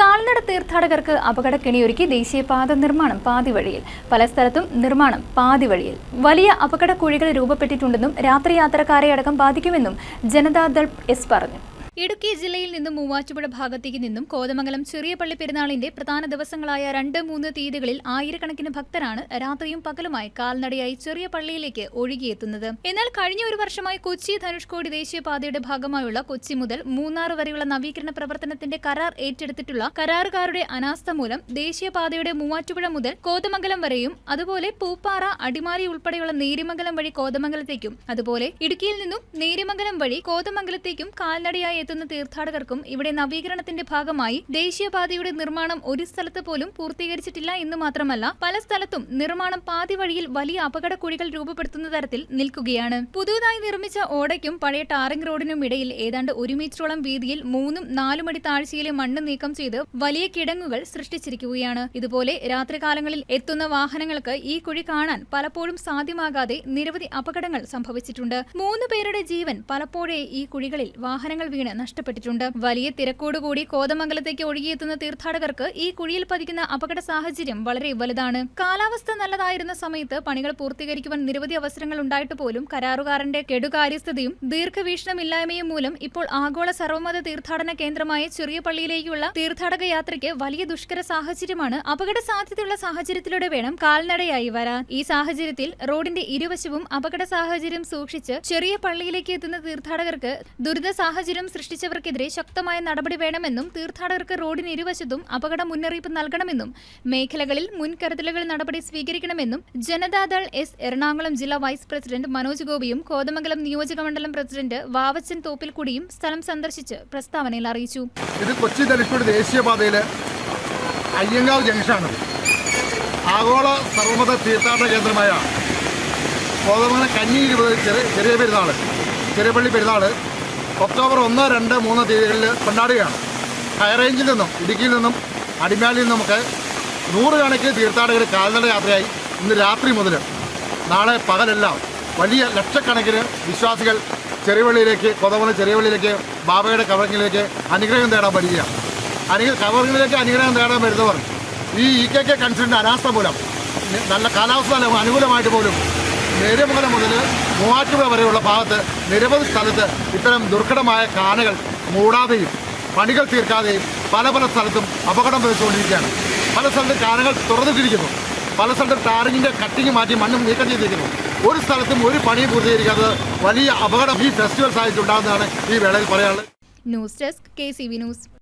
കാൽനട തീർത്ഥാടകർക്ക് അപകടക്കെണിയൊരുക്കി ദേശീയപാത നിർമ്മാണം പാതി വഴിയിൽ പല സ്ഥലത്തും നിർമ്മാണം പാതി വഴിയിൽ വലിയ അപകട കുഴികൾ രൂപപ്പെട്ടിട്ടുണ്ടെന്നും രാത്രി യാത്രക്കാരെ അടക്കം ബാധിക്കുമെന്നും ജനതാദൾ എസ് പറഞ്ഞു. ഇടുക്കി ജില്ലയിൽ നിന്നും മൂവാറ്റുപുഴ ഭാഗത്തേക്ക് നിന്നും കോതമംഗലം ചെറിയ പള്ളി പെരുന്നാളിന്റെ പ്രധാന ദിവസങ്ങളായ രണ്ട് മൂന്ന് തീയതികളിൽ ആയിരക്കണക്കിന് ഭക്തരാണ് രാത്രിയും പകലുമായി കാൽനടയായി ചെറിയ പള്ളിയിലേക്ക് ഒഴുകിയെത്തുന്നത്. എന്നാൽ കഴിഞ്ഞ ഒരു വർഷമായി കൊച്ചി ധനുഷ്കോടി ദേശീയപാതയുടെ ഭാഗമായുള്ള കൊച്ചി മുതൽ മൂന്നാർ വരെയുള്ള നവീകരണ പ്രവർത്തനത്തിന്റെ കരാർ ഏറ്റെടുത്തിട്ടുള്ള കരാറുകാരുടെ അനാസ്ഥ മൂലം ദേശീയപാതയുടെ മൂവാറ്റുപുഴ മുതൽ കോതമംഗലം വരെയും അതുപോലെ പൂപ്പാറ അടിമാലി ഉൾപ്പെടെയുള്ള നേരിമംഗലം വഴി കോതമംഗലത്തേക്കും അതുപോലെ ഇടുക്കിയിൽ നിന്നും നേരിമംഗലം വഴി കോതമംഗലത്തേക്കും കാൽനടയായി എത്തുന്ന തീർത്ഥാടകർക്കും ഇവിടെ നവീകരണത്തിന്റെ ഭാഗമായി ദേശീയപാതയുടെ നിർമ്മാണം ഒരു സ്ഥലത്ത് പോലും പൂർത്തീകരിച്ചിട്ടില്ല എന്ന് മാത്രമല്ല പല സ്ഥലത്തും നിർമ്മാണം പാതി വഴിയിൽ വലിയ അപകട കുഴികൾ രൂപപ്പെടുത്തുന്ന തരത്തിൽ നിൽക്കുകയാണ്. പുതുതായി നിർമ്മിച്ച ഓടയ്ക്കും പഴയ ടാറിംഗ് റോഡിനും ഇടയിൽ ഏതാണ്ട് ഒരു മീറ്ററോളം വീതിയിൽ മൂന്നും നാലും അടി താഴ്ചയിലെ മണ്ണ് നീക്കം ചെയ്ത് വലിയ കിടങ്ങുകൾ സൃഷ്ടിച്ചിരിക്കുകയാണ്. ഇതുപോലെ രാത്രികാലങ്ങളിൽ എത്തുന്ന വാഹനങ്ങൾക്ക് ഈ കുഴി കാണാൻ പലപ്പോഴും സാധ്യമാകാതെ നിരവധി അപകടങ്ങൾ സംഭവിച്ചിട്ടുണ്ട്. മൂന്ന് പേരുടെ ജീവൻ പലപ്പോഴേ ഈ കുഴികളിൽ വാഹനങ്ങൾ വീണ് നഷ്ടപ്പെട്ടിട്ടുണ്ട്. വലിയ തിരക്കോടുകൂടി കോതമംഗലത്തേക്ക് ഒഴുകിയെത്തുന്ന തീർത്ഥാടകർക്ക് ഈ കുഴിയിൽ പതിക്കുന്ന അപകട സാഹചര്യം വളരെ വലുതാണ്. കാലാവസ്ഥ നല്ലതായിരുന്ന സമയത്ത് പണികൾ പൂർത്തീകരിക്കുവാൻ നിരവധി അവസരങ്ങൾ ഉണ്ടായിട്ട് പോലും കരാറുകാരന്റെ കെടുകാര്യസ്ഥതയും ദീർഘവീക്ഷണമില്ലായ്മയും മൂലം ഇപ്പോൾ ആഗോള സർവമത തീർത്ഥാടന കേന്ദ്രമായ ചെറിയ പള്ളിയിലേക്കുള്ള തീർത്ഥാടക യാത്രയ്ക്ക് വലിയ ദുഷ്കര സാഹചര്യമാണ് അപകട സാധ്യതയുള്ള സാഹചര്യത്തിലൂടെ വേണം കാൽനടയായി വരാൻ. ഈ സാഹചര്യത്തിൽ റോഡിന്റെ ഇരുവശവും അപകട സാഹചര്യം സൂക്ഷിച്ച് ചെറിയ പള്ളിയിലേക്ക് എത്തുന്ന തീർത്ഥാടകർക്ക് ദുരിത സാഹചര്യം സൃഷ്ടിച്ചവർക്കെതിരെ ശക്തമായ നടപടി വേണമെന്നും തീർത്ഥാടകർക്ക് റോഡിന് ഇരുവശത്തും അപകട മുന്നറിയിപ്പ് നൽകണമെന്നും മേഖലകളിൽ മുൻകരുതലുകൾ നടപടി സ്വീകരിക്കണമെന്നും ജനതാദൾ എസ് എറണാകുളം ജില്ലാ വൈസ് പ്രസിഡന്റ് മനോജ് ഗോപിയും കോതമംഗലം നിയോജക മണ്ഡലം പ്രസിഡന്റ് വാവച്ചൻ തോപ്പിൽക്കുടിയും സ്ഥലം സന്ദർശിച്ച് പ്രസ്താവനയിൽ അറിയിച്ചു. ഇത് കൊച്ചി ധനുഷ്കോടി ദേശീയപാതയിലെ അയ്യങ്കാവ് ജംഗ്ഷനാണ്. ആഗോള സർവമത തീർത്ഥാടന കേന്ദ്രമായ കോതമംഗലം കന്നി ഇരുപത് ചെറിയ ചെറിയ പെരുന്നാൾ ചെറിയ പള്ളി പെരുന്നാൾ ഒക്ടോബർ ഒന്ന് രണ്ട് മൂന്ന് തീയതികളിൽ കൊണ്ടാടുകയാണ്. ഹൈറേഞ്ചിൽ നിന്നും ഇടുക്കിയിൽ നിന്നും അടിമാലിയിൽ നിന്നുമൊക്കെ നൂറുകണക്കിന് തീർത്ഥാടകർ കാൽനട യാത്രയായി ഇന്ന് രാത്രി മുതൽ നാളെ പകലെല്ലാം വലിയ ലക്ഷക്കണക്കിന് വിശ്വാസികൾ ചെറിയവള്ളിയിലേക്ക് കൊതവണ ചെറിയവള്ളിയിലേക്ക് ബാബയുടെ കവറിങ്ങിലേക്ക് അനുഗ്രഹം തേടാൻ വരികയാണ്. അനുഗ്രഹ കവറിങ്ങിലേക്ക് അനുഗ്രഹം തേടാൻ വരുന്നവർ ഈ ഇ കെ കെ കൺസൾട്ടിന്റെ അനാസ്ഥ മൂലം നല്ല കാലാവസ്ഥ അനുകൂലമായിട്ട് പോലും നേര്യമംഗലം മുതൽ മൂവാറ്റുപുഴ വരെയുള്ള ഭാഗത്ത് നിരവധി സ്ഥലത്ത് ഇത്തരം ദുർഘടമായ കാനകൾ മൂടാതെയും പണികൾ തീർക്കാതെയും പല പല സ്ഥലത്തും അപകടം വിതച്ചുകൊണ്ടിരിക്കുകയാണ് പല സ്ഥലത്തും കാനകൾ തുറന്നിട്ടിരിക്കുന്നു. പല സ്ഥലത്തും ടാറിങ്ങിന്റെ കട്ടിങ് മാറ്റി മണ്ണും നീക്കം ചെയ്തിരിക്കുന്നു. ഒരു സ്ഥലത്തും ഒരു പണി പൂർത്തീകരിക്കാത്തത് വലിയ അപകടം ഈ ഫെസ്റ്റിവൽ സാഹചര്യം ഉണ്ടാകുന്നതാണ് ഈ വേളയിൽ പറയാനുള്ളത്. News desk K C V news.